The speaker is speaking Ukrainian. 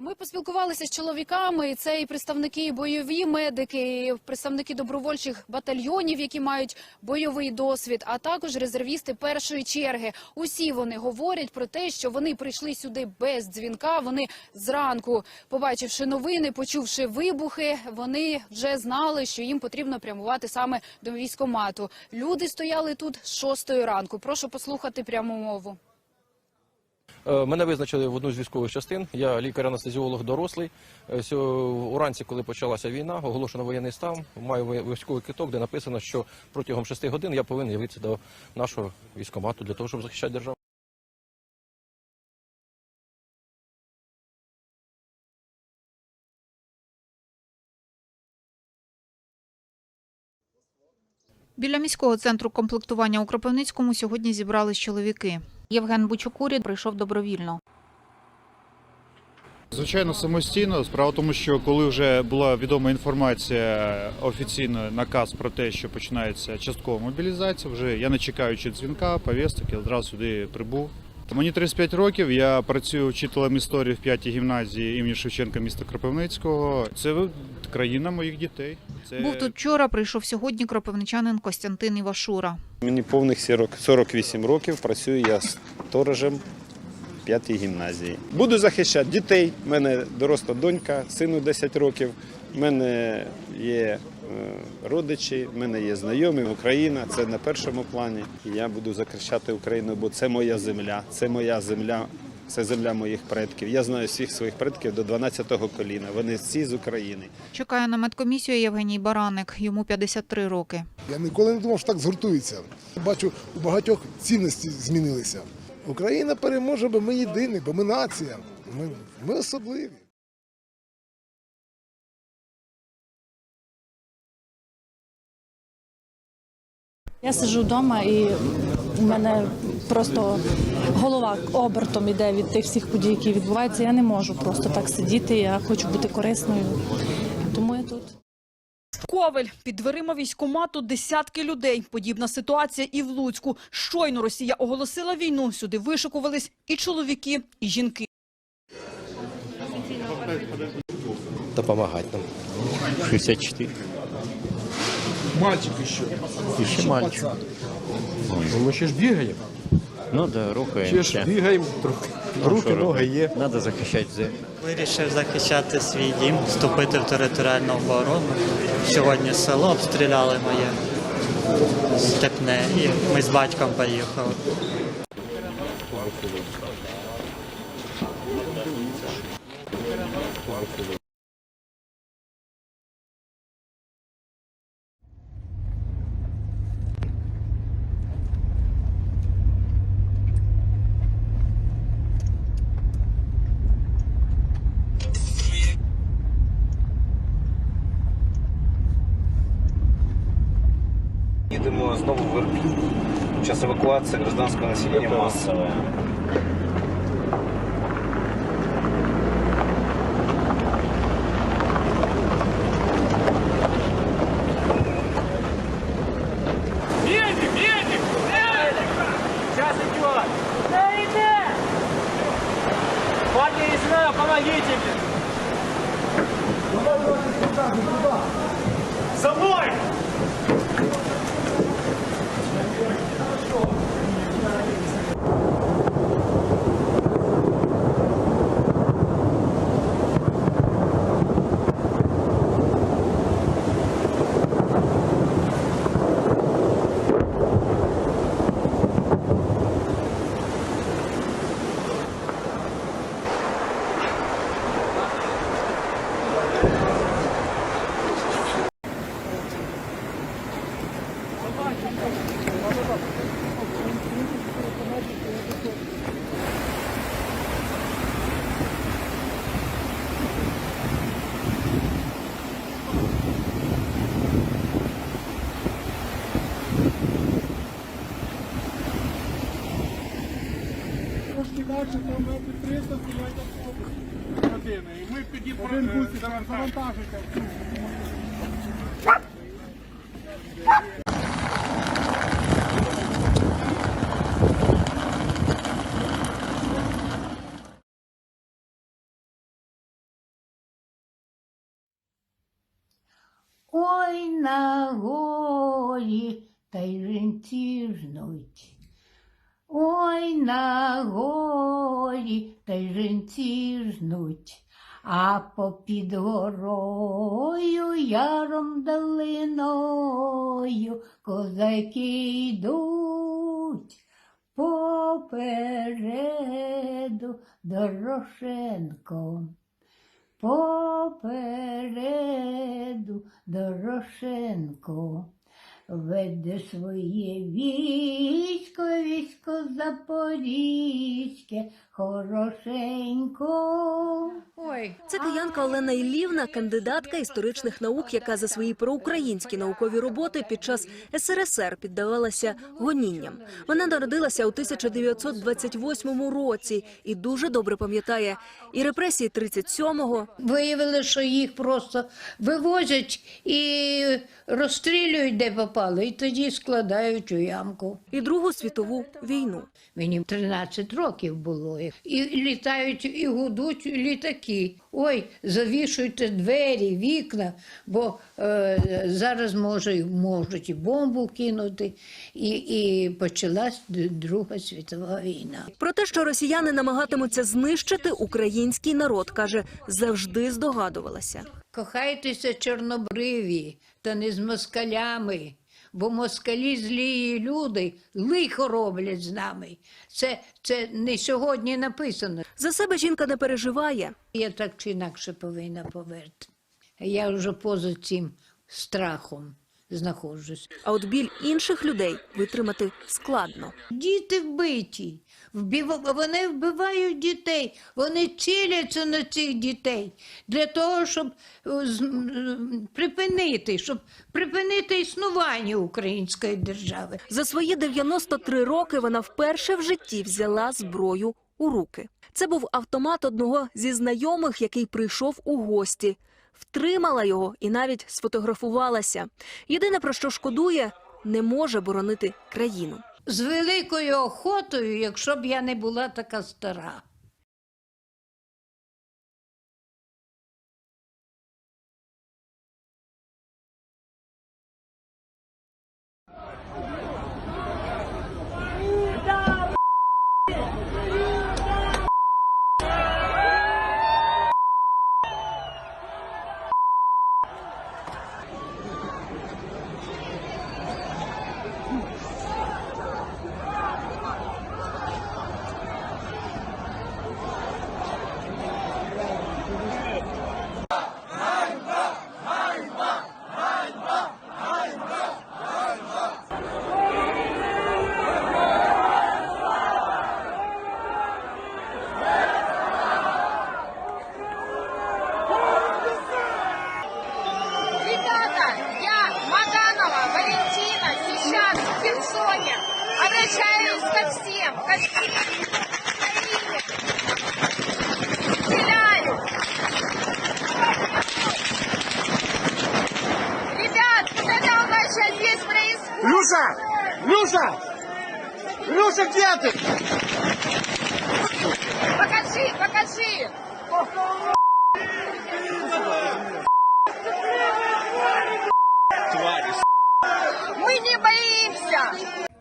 Ми поспілкувалися з чоловіками. Це і представники бойові медики, і представники добровольчих батальйонів, які мають бойовий досвід, а також резервісти першої черги. Усі вони говорять про те, що вони прийшли сюди без дзвінка. Вони зранку, побачивши новини, почувши вибухи, вони вже знали, що їм потрібно прямувати саме до військомату. Люди стояли тут з шостої ранку. Прошу послухати пряму мову. Е, Мене визначили в одну з військових частин. Я лікар-анестезіолог дорослий. Е, Уранці, коли почалася війна, оголошено воєнний стан. Маю військовий киток, де написано, що протягом шести годин я повинен явитися до нашого військомату для того, щоб захищати державу. Біля міського центру комплектування у Кропивницькому сьогодні зібрались чоловіки. Євген Бучукурі прийшов добровільно. Звичайно, самостійно. Справа в тому, що коли вже була відома інформація офіційно наказ про те, що починається часткова мобілізація, вже я не чекаючи дзвінка, повісток, я одразу сюди прибув. Мені 35 років. Я працюю вчителем історії в п'ятій гімназії імені Шевченка міста Кропивницького. Це країна моїх дітей. Це Був тут вчора, прийшов сьогодні кропивничанин Костянтин Івашура. Мені повних 48 років. Працюю я сторожем п'ятій гімназії. Буду захищати дітей. У мене доросла донька, сину 10 років. У мене є родичі, в мене є знайомі. Україна це на першому плані. І я буду захищати Україну, бо це моя земля, це моя земля. Це земля моїх предків. Я знаю всіх своїх предків до 12-го коліна. Вони всі з України. Чекає на медкомісію Євгеній Бараник. Йому 53 роки. Я ніколи не думав, що так згуртується. Бачу, у багатьох цінності змінилися. Україна переможе, бо ми єдині, бо ми нація. Ми, ми особливі. Я сиджу вдома і в мене просто голова обертом іде від тих всіх подій, які відбуваються. Я не можу просто так сидіти. Я хочу бути корисною. Тому я тут. Ковель під дверима військкомату десятки людей. Подібна ситуація і в Луцьку. Щойно Росія оголосила війну. Сюди вишикувались і чоловіки, і жінки. допомагати нам. 64. Мальчик еще. І ще мальчик. Мы ще ж бігаємо. Ну да, Ще ж рухаємося. бігаємо трохи. Руки, ноги є. Треба захищати землю. Вирішив захищати свій дім, вступити в територіальну оборону. Сьогодні село обстріляли моє степне, і ми з батьком поїхали. Їдемо знову в Ірпінь. Час евакуації гражданського населення масова. трошки далі, там метрів 300 стоять автобуси. І ми тоді Один про- е, завантажуйте. Ой на горі та й жінці жнуть. Ой на горі, та й жінці жнуть. А попід горою, яром долиною, козаки йдуть. Попереду Дорошенко. Попереду Дорошенко. Веде своє військо, військо Запорізьке, хорошенько. Ой, Це киянка Олена Іллівна, кандидатка історичних наук, яка за свої проукраїнські наукові роботи під час СРСР піддавалася гонінням. Вона народилася у 1928 році і дуже добре пам'ятає і репресії 37-го, Виявили, що їх просто вивозять і розстрілюють, де попали, і тоді складають у ямку. і Другу світову війну. Мені 13 років було. І літають, і гудуть літаки. Ой, завішуйте двері, вікна, бо е, зараз може, можуть і бомбу кинути. І, і почалась Друга світова війна. Про те, що росіяни намагатимуться знищити український народ, каже, завжди здогадувалася. Кохайтеся чорнобриві та не з москалями, бо москалі злі люди лихо роблять з нами. Це, це не сьогодні написано. За себе жінка не переживає. Я так чи інакше повинна поверти. Я вже поза цим страхом знаходжусь. А от біль інших людей витримати складно. Діти вбиті. Вони вбивають дітей, вони ціляться на цих дітей для того, щоб е, припинити, щоб припинити існування української держави. За свої 93 роки вона вперше в житті взяла зброю у руки. Це був автомат одного зі знайомих, який прийшов у гості. Втримала його і навіть сфотографувалася. Єдине про що шкодує, не може боронити країну. З великою охотою, якщо б я не була така стара. Обращаюсь ко всем. Ко всем. Стреляют. Ребят, вот это у нас сейчас здесь происходит. Люша! Люша! Люша, где ты? Покажи, покажи. Мы не боимся.